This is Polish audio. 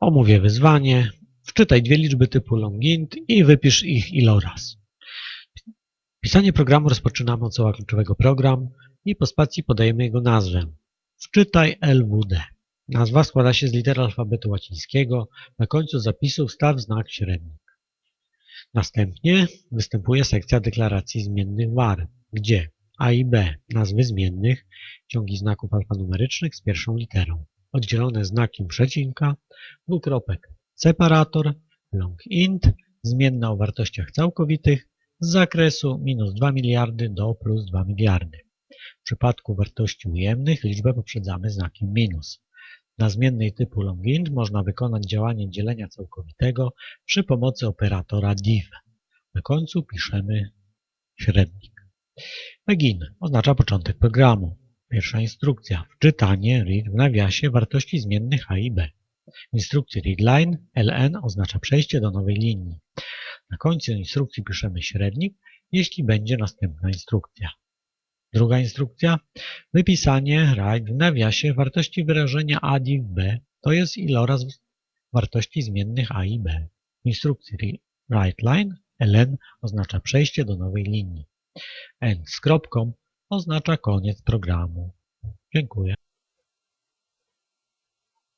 Omówię wyzwanie. Wczytaj dwie liczby typu longint i wypisz ich iloraz. Pisanie programu rozpoczynamy od słowa kluczowego program i po spacji podajemy jego nazwę. Wczytaj LWD. Nazwa składa się z liter alfabetu łacińskiego. Na końcu zapisu wstaw znak średnik. Następnie występuje sekcja deklaracji zmiennych var, gdzie a i b nazwy zmiennych, ciągi znaków alfanumerycznych z pierwszą literą, oddzielone znakiem przecinka, dwukropek, separator, long int, zmienna o wartościach całkowitych, z zakresu minus 2 miliardy do plus 2 miliardy. W przypadku wartości ujemnych liczbę poprzedzamy znakiem minus. Na zmiennej typu longint można wykonać działanie dzielenia całkowitego przy pomocy operatora div. Na końcu piszemy średnik. Begin oznacza początek programu. Pierwsza instrukcja. Wczytanie read w nawiasie wartości zmiennych a i b. W instrukcji readline ln oznacza przejście do nowej linii. Na końcu instrukcji piszemy średnik, jeśli będzie następna instrukcja. Druga instrukcja. Wypisanie write w nawiasie wartości wyrażenia a div b, to jest iloraz wartości zmiennych a i b. W instrukcji writeLine ln oznacza przejście do nowej linii. End z kropką oznacza koniec programu. Dziękuję.